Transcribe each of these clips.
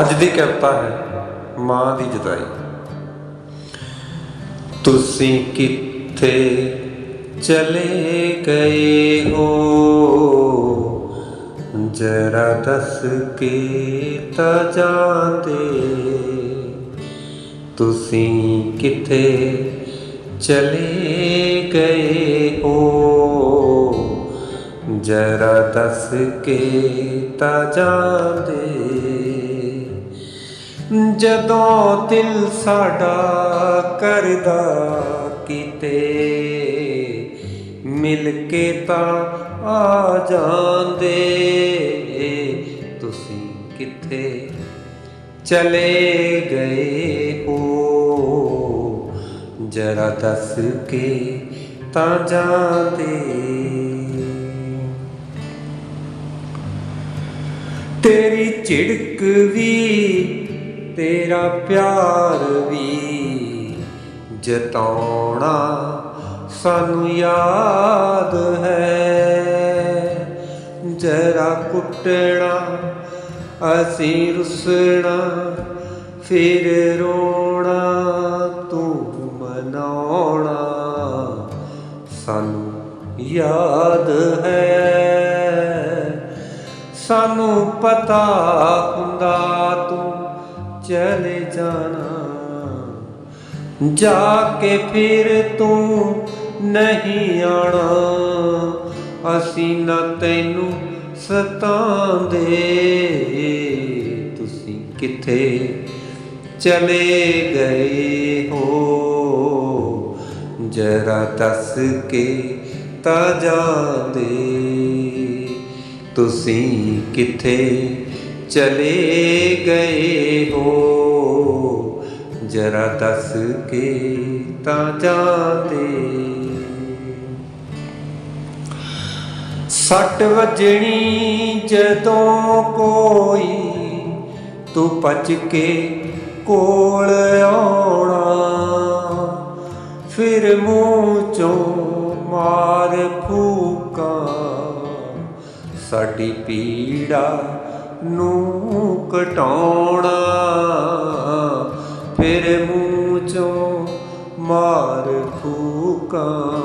ਅੱਜ ਦੀ ਕਵਿਤਾ ਹੈ ਮਾਂ ਦੀ ਜੁਦਾਈ। ਤੁਸੀਂ ਕਿੱਥੇ ਚਲੇ ਗਏ ਹੋ? ਜਰਾ ਦੱਸ ਕੇ ਤਾਂ ਜਾਂਦੇ। ਤੁਸੀਂ ਕਿੱਥੇ ਚਲੇ ਗਏ ਹੋ? ਜਰਾ ਦੱਸ ਕੇ ਤਾਂ ਜਾਂਦੇ। ਜਦੋਂ ਦਿਲ ਸਾਡਾ ਕਰਦਾ ਕਿਤੇ, ਮਿਲ ਕੇ ਤਾਂ ਆ ਜਾਂਦੇ। ਤੁਸੀਂ ਕਿੱਥੇ ਚਲੇ ਗਏ ਹੋ? ਜਰਾ ਦੱਸ ਕੇ ਤਾਂ ਜਾਂਦੇ। ਤੇਰੀ ਝਿੜਕ ਵੀ ਤੇਰਾ ਪਿਆਰ ਵੀ ਜਤਾਉਣਾ ਸਾਨੂੰ ਯਾਦ ਹੈ। ਜਰਾ ਕੁੱਟਣਾ, ਅਸੀਂ ਰੁਸਣਾ, ਫਿਰ ਰੋਣਾ, ਤੂੰ ਮਨਾਉਣਾ ਸਾਨੂੰ ਯਾਦ ਹੈ। ਸਾਨੂੰ ਪਤਾ ਹੁੰਦਾ ਤੂੰ ਚਲੇ ਜਾਣਾ। ਜਾ ਕੇ ਫਿਰ ਤੂੰ ਨਹੀਂ ਆਣਾ ਅਸੀਂ ਨਾ ਤੈਨੂੰ ਸਤਾਉਂਦੇ ਤੁਸੀਂ ਕਿੱਥੇ ਚਲੇ ਗਏ ਹੋ? ਜਰਾ ਦੱਸ ਕੇ ਤਾਂ ਜਾਂਦੇ। ਤੁਸੀਂ ਕਿੱਥੇ ਚਲੇ ਗਏ ਹੋ। ਜਰਾ ਦੱਸ ਕੇ ਤਾਂ ਜਾਂਦੇ। ਸੱਟ ਵਜਣੀ ਜਦੋਂ ਕੋਈ ਤੂੰ ਭੱਜ ਕੇ ਕੋਲ ਆਉਣਾ। ਫਿਰ ਮੂੰਹ ਚੋਂ ਮਾਰ ਫੂਕਾਂ। ਸਾਡੀ ਪੀੜਾ ਨੂੰ ਕਟਾਉਣਾ ਫਿਰ ਮੂੰਹ ਚੋਂ ਮਾਰ ਫੂਕਾਂ।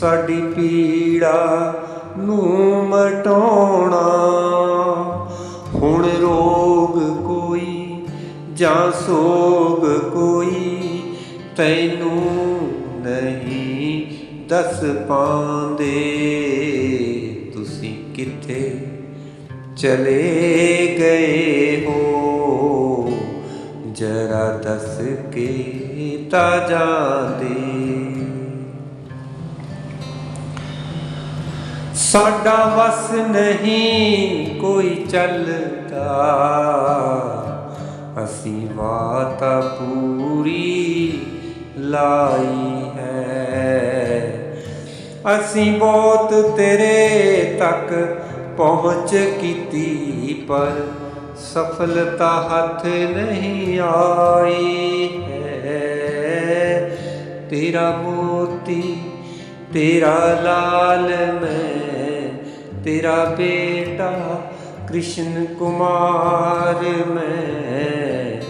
ਸਾਡੀ ਪੀੜਾ ਨੂੰ ਮਟਾਉਣਾ। ਹੁਣ ਰੋਗ ਕੋਈ ਜਾਂ ਸੋਗ ਕੋਈ ਤੈਨੂੰ ਨਹੀਂ ਦੱਸ ਪਾਉਂਦੇ। ਤੁਸੀਂ ਕਿੱਥੇ ਚਲੇ ਗਏ ਹੋ। ਜਰਾ ਦੱਸ ਕੇ ਤਾਂ ਜਾਂਦੇ। ਸਾਡਾ ਵਸ ਨਹੀਂ ਕੋਈ ਚੱਲਦਾ। ਅਸੀਂ ਵਾਤਾ ਪੂਰੀ ਲਾਈ ਹੈ। ਅਸੀਂ ਬਹੁਤ ਤੇਰੇ ਤੱਕ पहुँच की पर सफलता हाथ नहीं आई है। तेरा मोती, तेरा लाल मैं, तेरा बेटा कृष्ण कुमार मैं।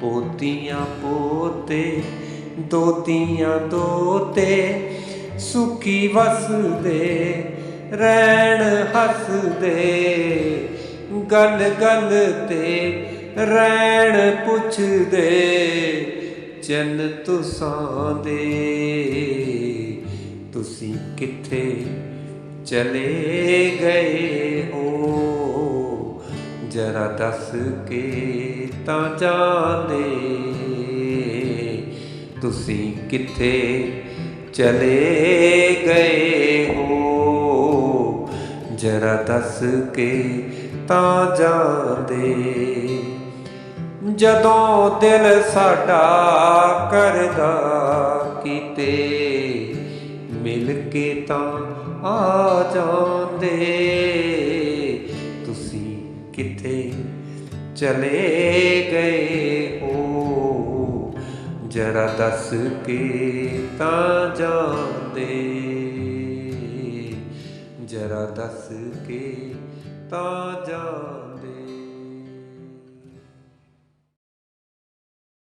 पोतियाँ पोते, दोतियाँ दोते, सुखी वसुदे ਰਹਿਣ ਹੱਸਦੇ, ਗੱਲ ਗੱਲ ਤੇ ਰਹਿਣ ਪੁੱਛਦੇ, ਚੰਨ ਤੁਸਾਂ ਦੇ ਤੁਸੀਂ ਕਿੱਥੇ ਚਲੇ ਗਏ ਹੋ? ਜਰਾ ਦੱਸ ਕੇ ਤਾਂ ਜਾਂਦੇ ਤੁਸੀਂ ਕਿੱਥੇ ਚਲੇ ਗਏ ਹੋ? ਜਰਾ ਦੱਸ ਕੇ ਤਾਂ ਜਾਂਦੇ। ਜਦੋਂ ਦਿਲ ਸਾਡਾ ਕਰਦਾ ਕਿਤੇ, ਮਿਲ ਕੇ ਤਾਂ ਆ ਜਾਂਦੇ। ਤੁਸੀਂ ਕਿੱਥੇ ਚਲੇ ਗਏ ਹੋ? ਜਰਾ ਦੱਸ ਕੇ ਤਾਂ ਜਾਂਦੇ। ਜਰਾ ਦੱਸ ਕੇ ਤਾਂ ਜਾਂਦੇ